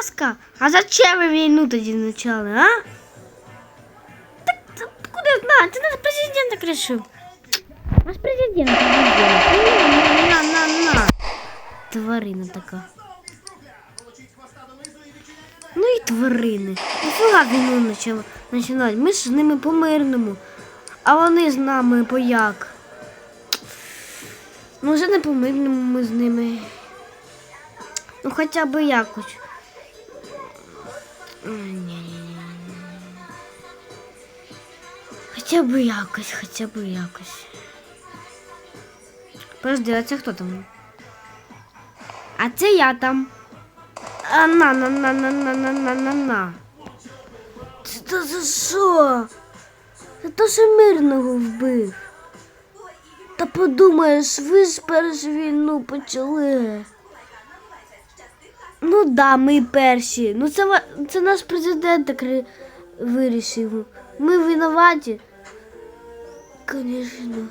ласка. А зачем ви війну тоді почали, а? Так, так куди знати? Це наш президент так решив. Наш президент. На, на, на. Тварина така. Ну і тварини. Нафіга війну починати? Ми ж з ними по-мирному. А вони з нами по як? Ну, вже не по-мирному ми з ними. Ну, хоча б якось. Хоча б якось, хоча б якось. Подожди, а це хто там? А це я там. А на на на на на на на на на. Це за що? Це то, що мирного вбив. Та подумаєш, ви ж першу війну почали. Ну да, ми перші. Ну це, це наш президент так вирішив. Ми винуваті. Звісно.